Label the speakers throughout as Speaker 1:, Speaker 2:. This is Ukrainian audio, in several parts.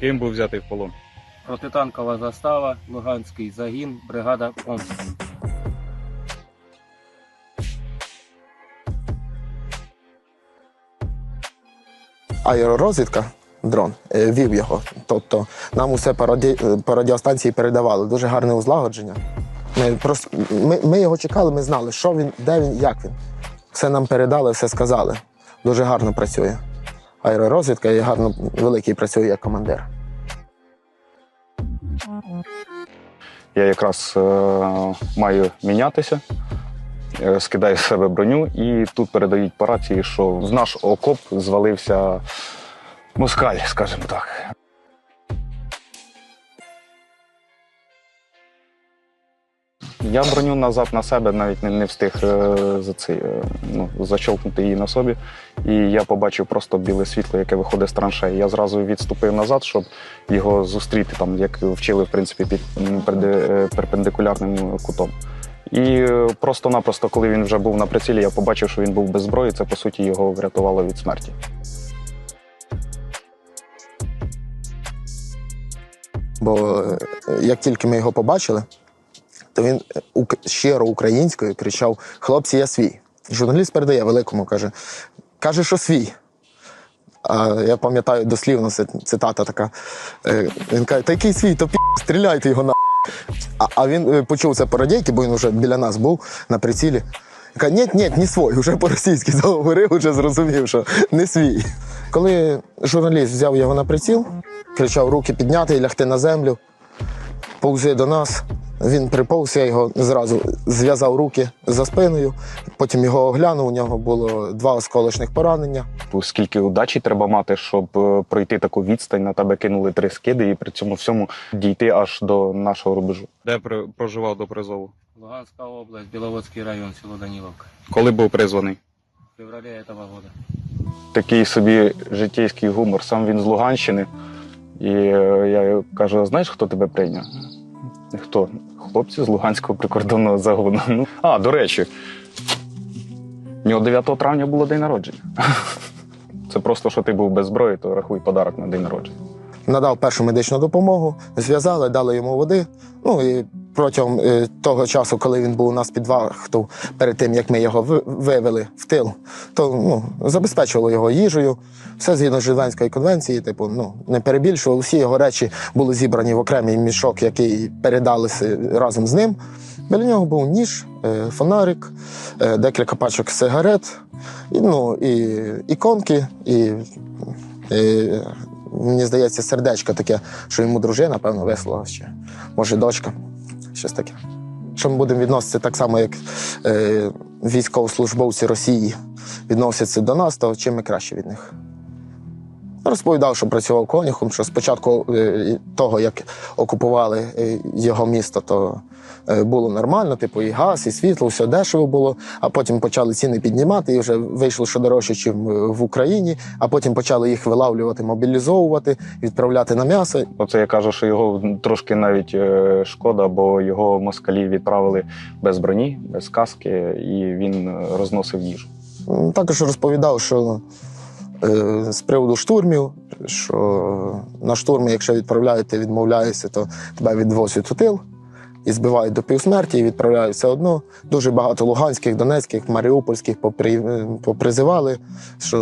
Speaker 1: Ким був взятий в полон?
Speaker 2: Протитанкова застава, Луганський загін, бригада Омск.
Speaker 3: аеророзвідка, дрон, е, вів його. Тобто нам усе по, раді... по радіостанції передавали. Дуже гарне узлагодження. Ми, просто... ми, ми його чекали, ми знали, що він, де він, як він. Все нам передали, все сказали. Дуже гарно працює. Аеророзвідка і гарно великий працює як командир.
Speaker 1: Я якраз е, маю мінятися, е, скидаю з себе броню, і тут передають по рації, що в наш окоп звалився москаль, скажімо так. Я броню назад на себе навіть не, не встиг е, за цей, е, ну, защолкнути її на собі. І я побачив просто біле світло, яке виходить з траншеї. Я зразу відступив назад, щоб його зустріти, там, як вчили, в принципі, під е, перпендикулярним кутом. І просто-напросто, коли він вже був на прицілі, я побачив, що він був без зброї. Це по суті його врятувало від смерті.
Speaker 3: Бо як тільки ми його побачили, то він е, щиро українською кричав: Хлопці, я свій. Журналіст передає великому, каже, каже, що свій. А я пам'ятаю дослівно цитата така. Е, Він каже, та який свій, то пі, стріляйте його на. А, а він е, почув це по радійки, бо він вже біля нас був на прицілі. Каже, ні, ні, не свій, вже по-російськи заговорив, вже зрозумів, що не свій. Коли журналіст взяв його на приціл, кричав руки підняти і лягти на землю, повзи до нас. Він приповз, я його зразу зв'язав руки за спиною, потім його оглянув, у нього було два осколочних поранення.
Speaker 1: Скільки удачі треба мати, щоб е, пройти таку відстань, на тебе кинули три скиди і при цьому всьому дійти аж до нашого рубежу. Де проживав до призову?
Speaker 2: Луганська область, Біловодський район, село Даниловка.
Speaker 1: Коли був призваний?
Speaker 2: В феврале этого года.
Speaker 1: такий собі житейський гумор. Сам він з Луганщини. І е, я кажу: знаєш, хто тебе прийняв? Хто? Хлопці з Луганського прикордонного загону. Ну, а, до речі, у нього 9 травня було день народження. Це просто, що ти був без зброї, то рахуй подарок на день народження.
Speaker 3: Надав першу медичну допомогу, зв'язали, дали йому води. Ну і протягом е, того часу, коли він був у нас під вахту, перед тим як ми його вивели в тил, то ну, забезпечували його їжею. Все згідно з конвенції, типу, ну не перебільшували. Всі його речі були зібрані в окремий мішок, який передалися разом з ним. Біля нього був ніж, е, фонарик, е, декілька пачок сигарет, і, ну, і іконки, і, і мені здається, сердечко таке, що йому дружина, певно, вислала ще. Може, дочка. Щось таке. Що ми будемо відноситися так само, як е, військовослужбовці Росії відносяться до нас, то чим ми краще від них. Розповідав, що працював конюхом, що спочатку е, того, як окупували е, його місто, то е, було нормально, типу, і газ, і світло, все дешево було. А потім почали ціни піднімати, і вже вийшло, що дорожче, ніж в Україні. А потім почали їх вилавлювати, мобілізовувати, відправляти на м'ясо.
Speaker 1: Оце я кажу, що його трошки навіть шкода, бо його москалі відправили без броні, без каски, і він розносив їжу.
Speaker 3: Також розповідав, що з приводу штурмів, що на штурми, якщо відправляють, ти відмовляєшся, то тебе відвозять у тил і збивають до півсмерті, і відправляють все одно. Дуже багато луганських, донецьких, маріупольських е, попризивали, що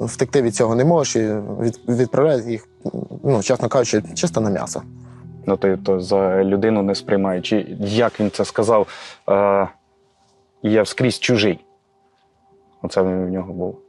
Speaker 3: ну, втекти від цього не можеш, і від, відправляють їх, ну, чесно кажучи, чисто на м'ясо.
Speaker 1: Ну, ти то за людину не сприймає. Як він це сказав? Е, я вскрізь чужий. Оце в нього було.